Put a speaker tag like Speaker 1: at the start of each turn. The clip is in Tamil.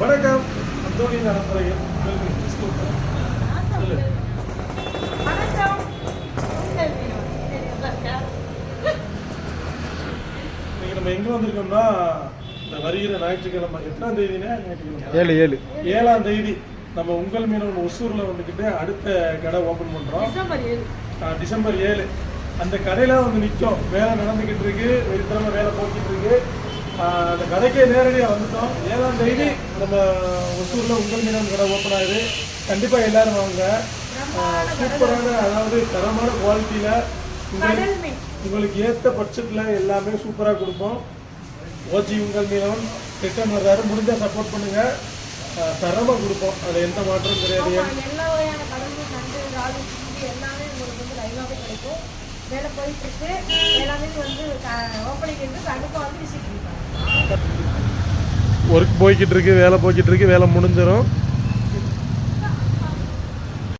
Speaker 1: வணக்கம்.
Speaker 2: சரி, உட்காருங்க.
Speaker 1: இன்னைக்கு நம்ம எங்க வந்திருக்கோம்னா இந்த வருகிற ஞாயிற்றுக்கிழமை எத்தனாம் தேதினே
Speaker 3: ஏழு ஏழு.
Speaker 1: ஏழாம் தேதி நம்ம உங்கள் மீனவன் ஒசூர்ல வந்துக்கிட்டு அடுத்த கடை ஓபன் பண்றோம்.
Speaker 2: டிசம்பர் ஏழு.
Speaker 1: அந்த கடையில வந்து நிற்கும். வேலை நடந்துக்கிட்டு இருக்கு. வெறித்தனமா வேலை போய்கிட்டு இருக்கு. அந்த கடைக்கே நேரடியாக வந்துட்டோம். ஏழாம் தேதி நம்ம ஒசூர்ல உங்கள் மீனவன் கடை ஓப்பன் ஆகுது. கண்டிப்பா எல்லாரும் வாங்க. சூப்பரான அதாவது தரமான குவாலிட்டியில உங்களுக்கு. உங்களுக்கு ஏற்ற பட்சத்தில் எல்லாமே சூப்பராக கொடுப்போம். ஓஜி உங்கள் மீனவன் ரிட்டர்ன் வர்றாரு. முடிஞ்சா சப்போர்ட் பண்ணுங்க. ஆஹ் தரமா கொடுப்போம். அதில் எந்த மாற்றமும் கிடையாது.
Speaker 2: ஆமா, எல்லா வகையான கடல் மீன், நண்டு, இறாலு, சிங்கி எல்லாமே உங்களுக்கு வந்து லைவாவே கிடைக்கும். வேலை போயிட்டு இருக்கு. எல்லாமே வந்து ஓப்பனிங் இருக்கு. கண்டிப்பா வந்து விசிட் பண்ணுவாங்க
Speaker 1: ஒர்க் போய்கிட்டு இருக்கு வேலை போய்கிட்டு இருக்கு வேலை முடிஞ்சிடும்